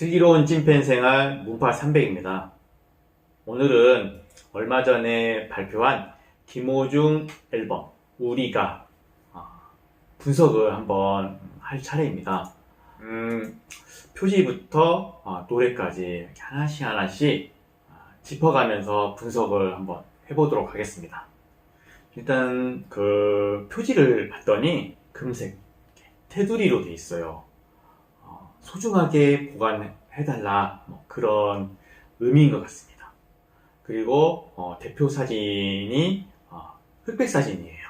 슬기로운 찐팬 생활 문파 300입니다. 오늘은 얼마 전에 발표한 김호중 앨범 우리가 아, 분석을 한번 할 차례입니다. 음, 표지부터 아, 노래까지 하나씩 하나씩 아, 짚어가면서 분석을 한번 해보도록 하겠습니다. 일단 그 표지를 봤더니 금색 테두리로 돼 있어요. 어, 소중하게 보관해달라 뭐 그런 의미인 것 같습니다. 그리고 어, 대표 사진이 어, 흑백 사진이에요.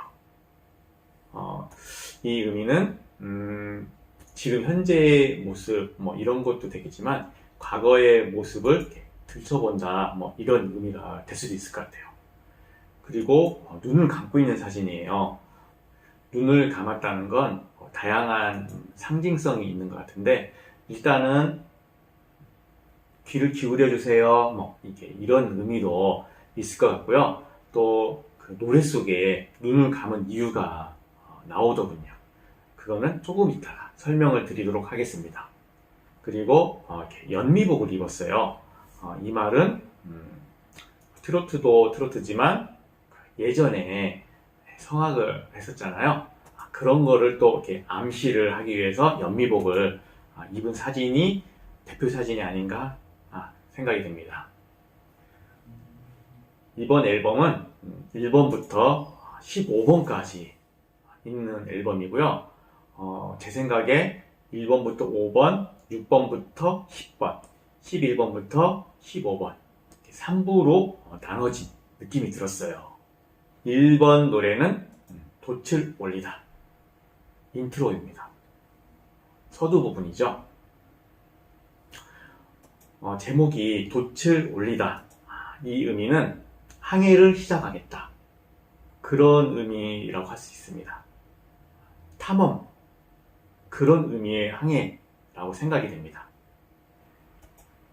어, 이 의미는 음, 지금 현재의 모습 뭐 이런 것도 되겠지만 과거의 모습을 들춰본다 뭐 이런 의미가 될 수도 있을 것 같아요. 그리고 어, 눈을 감고 있는 사진이에요. 눈을 감았다는 건 어, 다양한 상징성이 있는 것 같은데 일단은 귀를 기울여 주세요. 뭐 이게 이런 의미도 있을 것 같고요. 또 그 노래 속에 눈을 감은 이유가 어, 나오더군요. 그거는 조금 이따가 설명을 드리도록 하겠습니다. 그리고 어, 연미복을 입었어요. 어, 이 말은 음, 트로트도 트로트지만 예전에 성악을 했었잖아요. 아, 그런 거를 또 이렇게 암시를 하기 위해서 연미복을 아, 입은 사진이 대표 사진이 아닌가 아, 생각이 듭니다. 이번 앨범은 1번부터 15번까지 있는 앨범이고요. 어, 제 생각에 1번부터 5번, 6번부터 10번, 11번부터 15번 3부로 나눠진 느낌이 들었어요. 1번 노래는 돛을 올리다. 인트로입니다. 서두 부분이죠. 어, 제목이 돛을 올리다. 아, 이 의미는 항해를 시작하겠다. 그런 의미라고 할 수 있습니다. 탐험. 그런 의미의 항해라고 생각이 됩니다.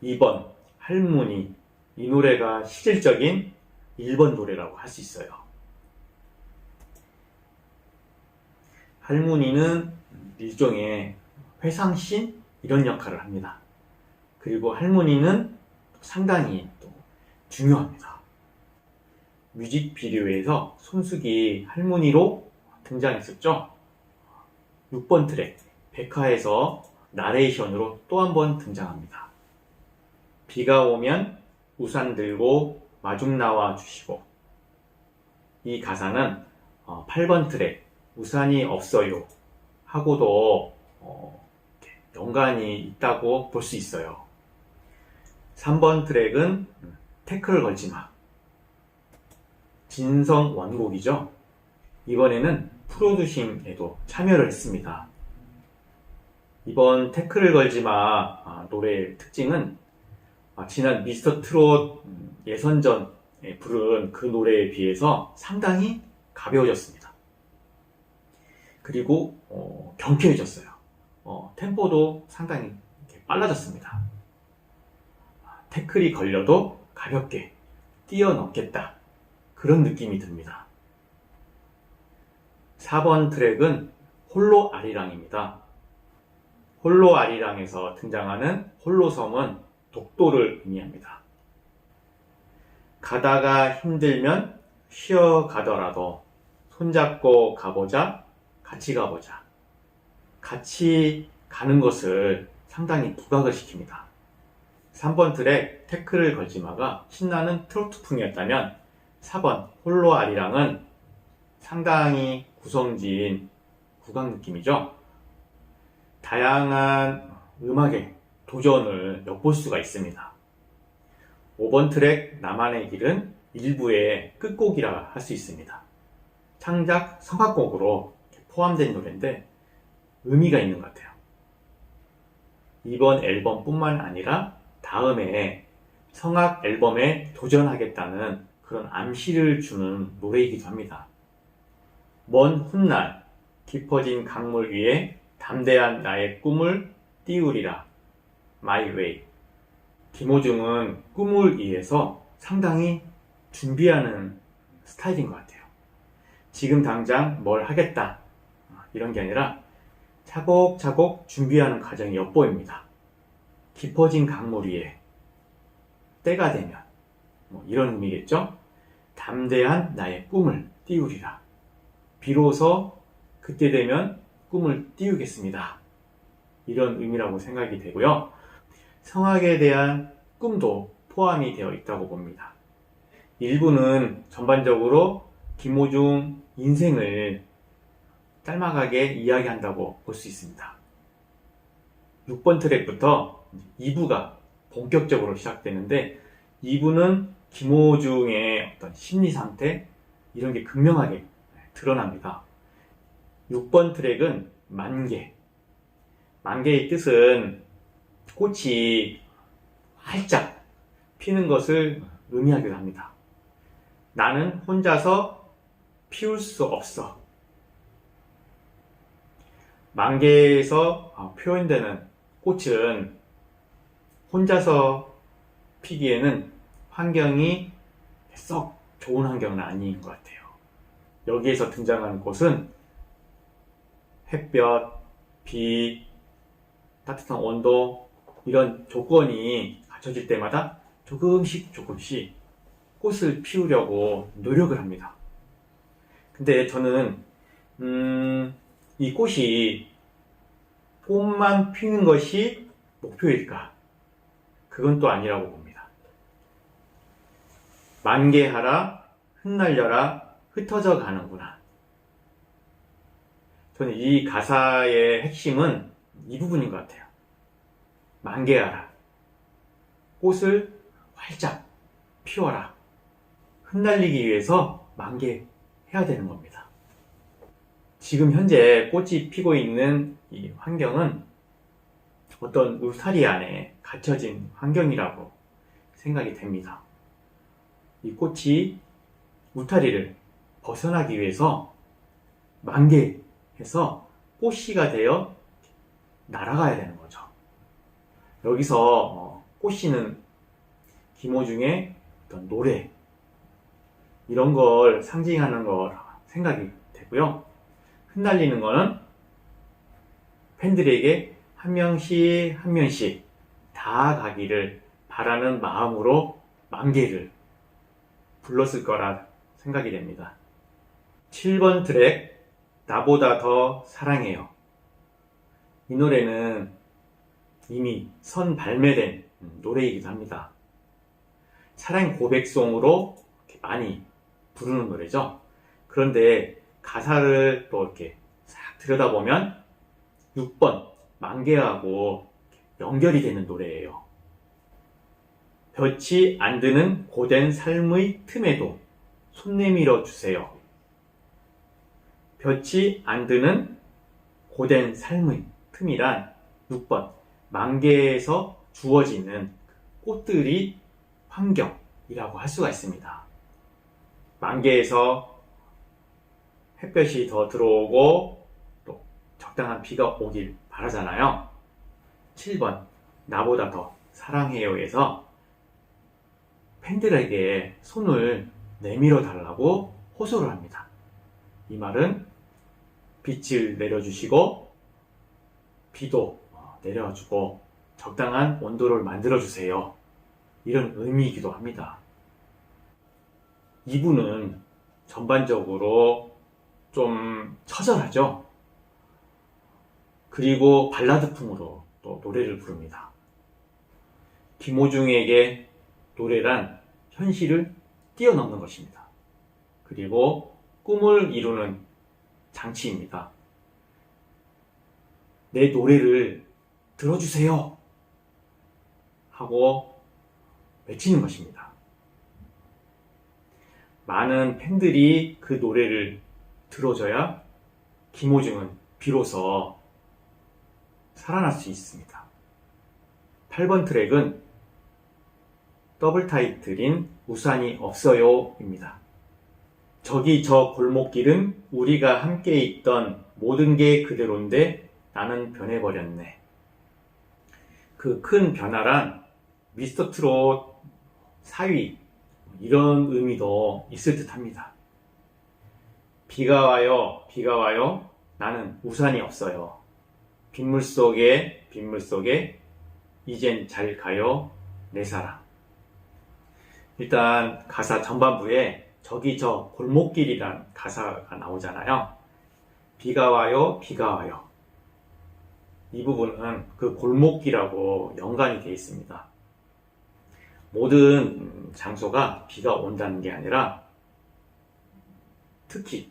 2번, 할머니. 이 노래가 실질적인 1번 노래라고 할 수 있어요. 할머니는 일종의 회상신 이런 역할을 합니다. 그리고 할머니는 상당히 또 중요합니다. 뮤직비디오에서 손숙이 할머니로 등장했었죠. 6번 트랙 백화에서 나레이션으로 또 한 번 등장합니다. 비가 오면 우산 들고 마중 나와 주시고 이 가사는 8번 트랙 우산이 없어요 하고도 어, 연관이 있다고 볼 수 있어요. 3번 트랙은 태클 걸지 마. 진성 원곡이죠. 이번에는 프로듀싱에도 참여를 했습니다. 이번 태클을 걸지 마 아, 노래의 특징은 아, 지난 미스터 트롯 예선전에 부른 그 노래에 비해서 상당히 가벼워졌습니다. 그리고 어, 경쾌해졌어요. 어, 템포도 상당히 빨라졌습니다. 태클이 걸려도 가볍게 뛰어넘겠다. 그런 느낌이 듭니다. 4번 트랙은 홀로 아리랑입니다. 홀로 아리랑에서 등장하는 홀로섬은 독도를 의미합니다. 가다가 힘들면 쉬어가더라도 손잡고 가보자, 같이 가보자. 같이 가는 것을 상당히 부각을 시킵니다. 3번 트랙 태클을 걸지 마가 신나는 트로트풍이었다면 4번 홀로 아리랑은 상당히 구성진 국악 느낌이죠. 다양한 음악의 도전을 엿볼 수가 있습니다. 5번 트랙 나만의 길은 일부의 끝곡이라 할 수 있습니다. 창작 성악곡으로 포함된 노래인데 의미가 있는 것 같아요. 이번 앨범뿐만 아니라 다음에 성악 앨범에 도전하겠다는 그런 암시를 주는 노래이기도 합니다. 먼 훗날 깊어진 강물 위에 담대한 나의 꿈을 띄우리라. My Way. 김호중은 꿈을 위해서 상당히 준비하는 스타일인 것 같아요. 지금 당장 뭘 하겠다. 이런 게 아니라 차곡차곡 준비하는 과정이 엿보입니다. 깊어진 강물 위에 때가 되면 뭐 이런 의미겠죠. 담대한 나의 꿈을 띄우리라. 비로소 그때 되면 꿈을 띄우겠습니다. 이런 의미라고 생각이 되고요. 성악에 대한 꿈도 포함이 되어 있다고 봅니다. 일부는 전반적으로 김호중 인생을 짤막하게 이야기한다고 볼 수 있습니다. 6번 트랙부터 2부가 본격적으로 시작되는데 2부는 김호중의 어떤 심리 상태 이런 게 극명하게 드러납니다. 6번 트랙은 만개. 만개의 뜻은 꽃이 활짝 피는 것을 의미하기도 합니다. 나는 혼자서 피울 수 없어. 만개에서 어, 표현되는 꽃은 혼자서 피기에는 환경이 썩 좋은 환경은 아닌 것 같아요. 여기에서 등장하는 꽃은 햇볕, 비, 따뜻한 온도 이런 조건이 갖춰질 때마다 조금씩 조금씩 꽃을 피우려고 노력을 합니다. 근데 저는 음, 이 꽃이 꽃만 피는 것이 목표일까? 그건 또 아니라고 봅니다. 만개하라, 흩날려라, 흩어져 가는구나. 저는 이 가사의 핵심은 이 부분인 것 같아요. 만개하라. 꽃을 활짝 피워라. 흩날리기 위해서 만개해야 되는 겁니다. 지금 현재 꽃이 피고 있는 이 환경은 어떤 울타리 안에 갇혀진 환경이라고 생각이 됩니다. 이 꽃이 울타리를 벗어나기 위해서 만개해서 꽃씨가 되어 날아가야 되는 거죠. 여기서 어, 꽃씨는 김호중의 어떤 노래 이런 걸 상징하는 걸 생각이 되고요. 흩날리는 거는 팬들에게 한 명씩 한 명씩 다 가기를 바라는 마음으로 만개를 불렀을 거라 생각이 됩니다. 7번 트랙 나보다 더 사랑해요. 이 노래는 이미 선 발매된 노래이기도 합니다. 사랑 고백송으로 많이 부르는 노래죠. 그런데 가사를 또 이렇게 싹 들여다보면 6번 만개하고 연결이 되는 노래예요. 볕이 안 드는 고된 삶의 틈에도 손 내밀어 주세요. 볕이 안 드는 고된 삶의 틈이란 6번 만개에서 주어지는 꽃들이 환경이라고 할 수가 있습니다. 만개에서 햇볕이 더 들어오고 또 적당한 비가 오길 바라잖아요. 7번 나보다 더 사랑해요에서 팬들에게 손을 내밀어 달라고 호소를 합니다. 이 말은 빛을 내려주시고 비도 내려주고 적당한 온도를 만들어 주세요. 이런 의미이기도 합니다. 2부는 전반적으로 좀 처절하죠. 그리고 발라드풍으로 또 노래를 부릅니다. 김호중에게 노래란 현실을 뛰어넘는 것입니다. 그리고 꿈을 이루는 장치입니다. 내 노래를 들어주세요. 하고 외치는 것입니다. 많은 팬들이 그 노래를 들어줘야 김호중은 비로소 살아날 수 있습니다. 8번 트랙은 더블 타이틀인 우산이 없어요 입니다. 저기 저 골목길은 우리가 함께 있던 모든 게 그대로인데 나는 변해버렸네. 그 큰 변화란 미스터 트롯 4위 이런 의미도 있을 듯 합니다. 비가 와요, 비가 와요. 나는 우산이 없어요. 빗물 속에, 빗물 속에 이젠 잘 가요 내 사랑 일단 가사 전반부에 저기 저 골목길이란 가사가 나오잖아요 비가 와요 비가 와요 이 부분은 그 골목길하고 연관이 되어 있습니다 모든 장소가 비가 온다는 게 아니라 특히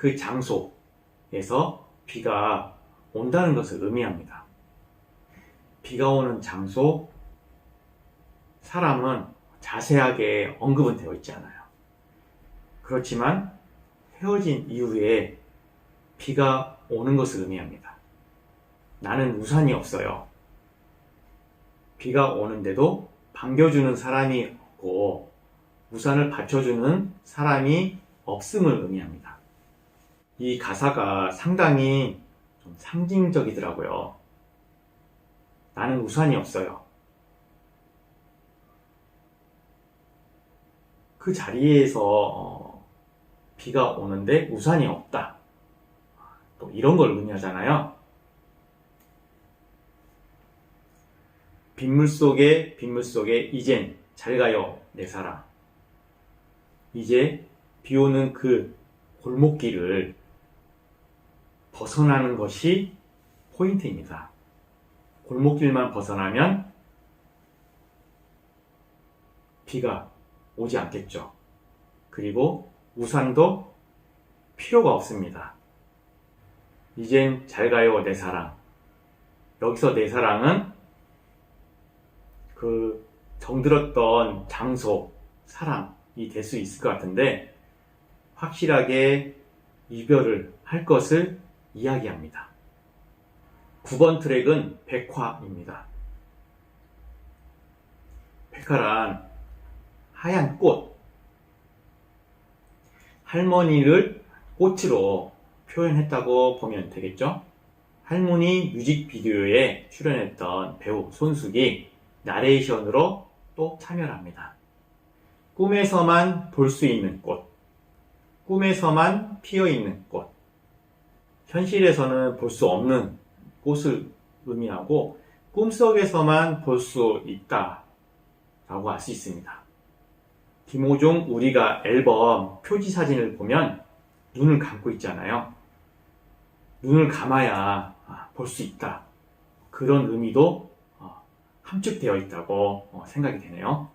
그 장소에서 비가 온다는 것을 의미합니다. 비가 오는 장소, 사람은 자세하게 언급은 되어 있지 않아요. 그렇지만 헤어진 이후에 비가 오는 것을 의미합니다. 나는 우산이 없어요. 비가 오는데도 반겨주는 사람이 없고 우산을 받쳐주는 사람이 없음을 의미합니다. 이 가사가 상당히 좀 상징적이더라고요. 나는 우산이 없어요. 그 자리에서 어, 비가 오는데 우산이 없다. 또 이런 걸 의미하잖아요. 빗물 속에 빗물 속에 이젠 잘 가요 내 사랑. 이제 비 오는 그 골목길을 벗어나는 것이 포인트입니다. 골목길만 벗어나면 비가 오지 않겠죠. 그리고 우산도 필요가 없습니다. 이젠 잘 가요, 내 사랑. 여기서 내 사랑은 그 정들었던 장소, 사랑이 될 수 있을 것 같은데, 확실하게 이별을 할 것을 이야기합니다. 9번 트랙은 백화입니다. 백화란 하얀 꽃, 할머니를 꽃으로 표현했다고 보면 되겠죠? 할머니 뮤직비디오에 출연했던 배우 손숙이 나레이션으로 또 참여를 합니다. 꿈에서만 볼 수 있는 꽃, 꿈에서만 피어 있는 꽃, 현실에서는 볼 수 없는 꽃을 의미하고 꿈속에서만 볼 수 있다 라고 할수 있습니다. 김호종 우리가 앨범 표지 사진을 보면 눈을 감고 있잖아요. 눈을 감아야 볼 수 있다. 그런 의미도 어, 함축되어 있다고 어, 생각이 되네요.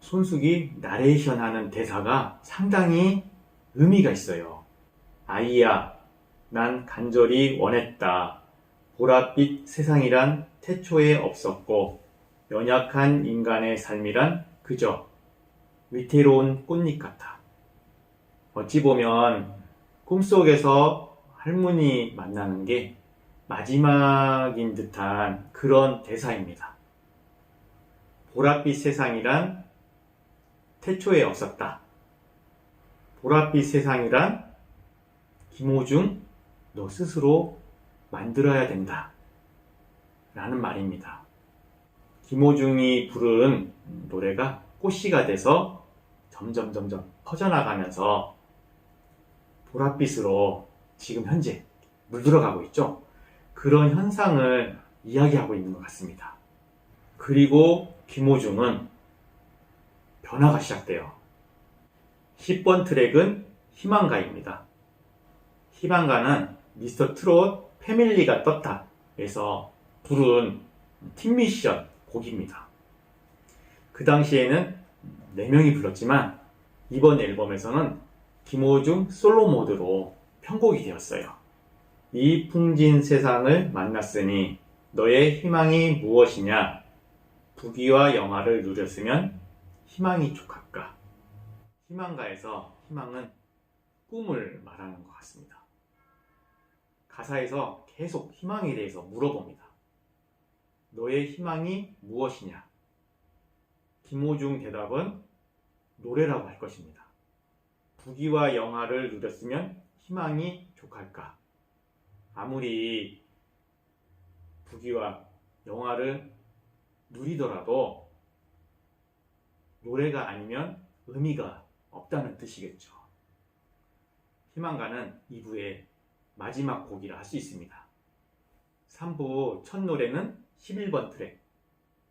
손숙이 나레이션 하는 대사가 상당히 의미가 있어요. 아이야, 난 간절히 원했다. 보랏빛 세상이란 태초에 없었고, 연약한 인간의 삶이란 그저 위태로운 꽃잎 같아. 어찌 보면 꿈속에서 할머니 만나는 게 마지막인 듯한 그런 대사입니다. 보랏빛 세상이란 태초에 없었다. 보랏빛 세상이란 김호중 너 스스로 만들어야 된다. 라는 말입니다. 김호중이 부른 노래가 꽃씨가 돼서 점점 점점 퍼져나가면서 보랏빛으로 지금 현재 물들어가고 있죠. 그런 현상을 이야기하고 있는 것 같습니다. 그리고 김호중은 변화가 시작돼요. 10번 트랙은 희망가입니다. 희망가는 미스터 트롯 패밀리가 떴다에서 부른 팀 미션 곡입니다. 그 당시에는 4명이 불렀지만 이번 앨범에서는 김호중 솔로 모드로 편곡이 되었어요. 이 풍진 세상을 만났으니 너의 희망이 무엇이냐? 부귀와 영화를 누렸으면 희망이 족할까? 희망가에서 희망은 꿈을 말하는 것 같습니다. 가사에서 계속 희망에 대해서 물어봅니다. 너의 희망이 무엇이냐? 김호중 대답은 노래라고 할 것입니다. 부귀와 영화를 누렸으면 희망이 족할까? 아무리 부귀와 영화를 누리더라도 노래가 아니면 의미가 없다는 뜻이겠죠. 희망가는 2부의 마지막 곡이라 할 수 있습니다. 3부 첫 노래는 11번 트랙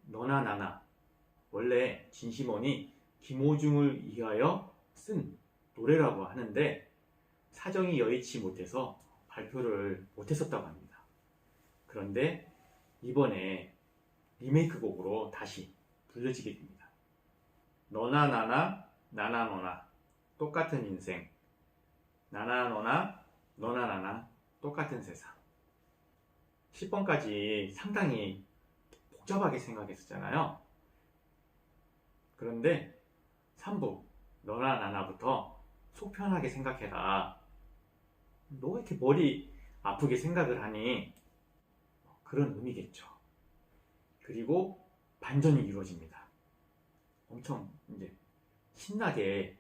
너나 나나 원래 진심원이 김호중을 위하여 쓴 노래라고 하는데 사정이 여의치 못해서 발표를 못했었다고 합니다. 그런데 이번에 리메이크 곡으로 다시 불려지게 됩니다. 너나 나나 나나 너나 똑같은 인생 나나 너나 너나 나나 똑같은 세상 10번까지 상당히 복잡하게 생각했었잖아요. 그런데 3부 너나 나나부터 속 편하게 생각해라. 너 왜 이렇게 머리 아프게 생각을 하니? 그런 의미겠죠. 그리고 반전이 이루어집니다. 엄청 이제 신나게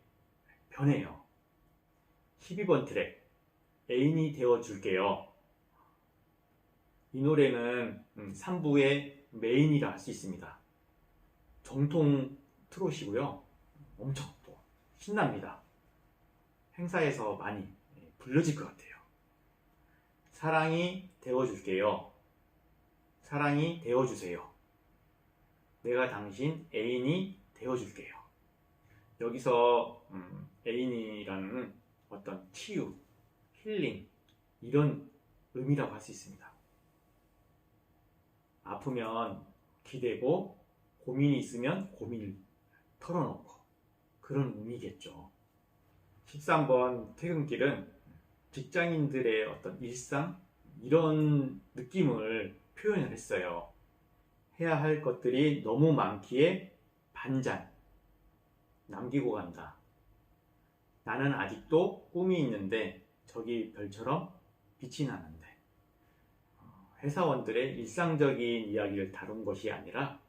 변해요. 12번 트랙 애인이 되어 줄게요. 이 노래는 3부의 메인이라 할 수 있습니다. 정통 트롯이고요. 엄청 또 신납니다. 행사에서 많이 불려질 것 같아요. 사랑이 되어줄게요. 사랑이 되어주세요. 내가 당신 애인이 되어줄게요. 여기서 음, 애인이라는 어떤 치유, 힐링 이런 의미라고 할 수 있습니다. 아프면 기대고 고민이 있으면 고민을 털어놓고 그런 의미겠죠. 13번 퇴근길은 직장인들의 어떤 일상 이런 느낌을 표현을 했어요. 해야 할 것들이 너무 많기에 반잔 남기고 간다. 나는 아직도 꿈이 있는데 저기 별처럼 빛이 나는데 어, 회사원들의 일상적인 이야기를 다룬 것이 아니라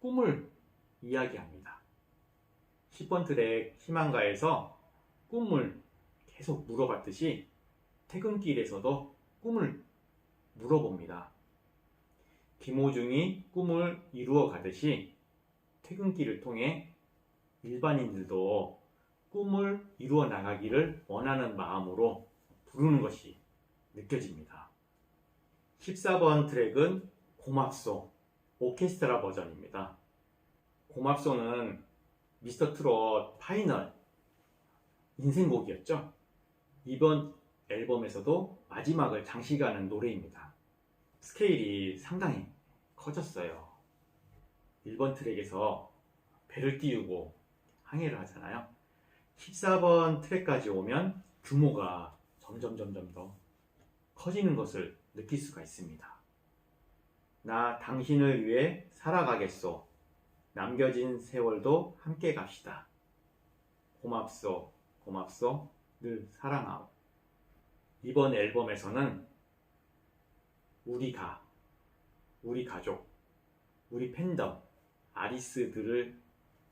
꿈을 이야기합니다. 10번 트랙 희망가에서 꿈을 계속 물어봤듯이 퇴근길에서도 꿈을 물어봅니다. 김호중이 꿈을 이루어 가듯이 퇴근길을 통해 일반인들도 꿈을 이루어 나가기를 원하는 마음으로 부르는 것이 느껴집니다. 14번 트랙은 고맙소 오케스트라 버전입니다. 고맙소는 미스터 트롯 파이널 인생곡이었죠. 이번 앨범에서도 마지막을 장식하는 노래입니다. 스케일이 상당히 커졌어요. 1번 트랙에서 배를 띄우고 항해를 하잖아요. 14번 트랙까지 오면 규모가 점점 점점 더 커지는 것을 느낄 수가 있습니다. 나 당신을 위해 살아가겠소. 남겨진 세월도 함께 갑시다. 고맙소, 고맙소, 늘 사랑하오. 이번 앨범에서는 우리가, 우리 가족, 우리 팬덤, 아리스들을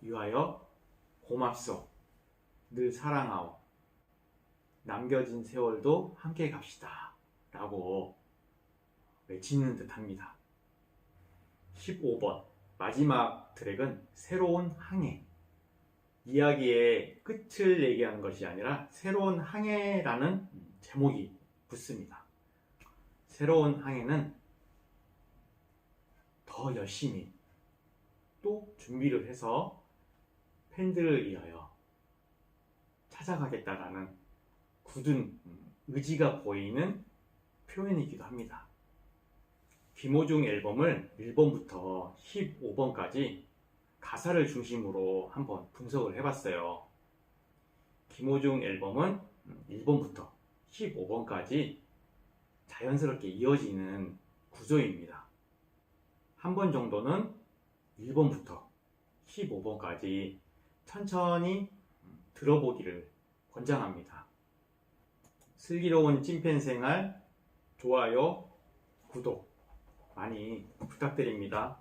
위하여 고맙소, 늘 사랑하오. 남겨진 세월도 함께 갑시다. 라고 외치는 듯 합니다. 15번. 마지막 트랙은 새로운 항해. 이야기의 끝을 얘기하는 것이 아니라 새로운 항해라는 제목이 붙습니다. 새로운 항해는 더 열심히 또 준비를 해서 팬들을 위하여 찾아가겠다라는 굳은 의지가 보이는 표현이기도 합니다. 김호중 앨범을 1번부터 15번까지 가사를 중심으로 한번 분석을 해봤어요. 김호중 앨범은 1번부터 15번까지 자연스럽게 이어지는 구조입니다. 한 번 정도는 1번부터 15번까지 천천히 들어보기를 권장합니다. 슬기로운 찐팬 생활, 좋아요, 구독 많이 부탁드립니다.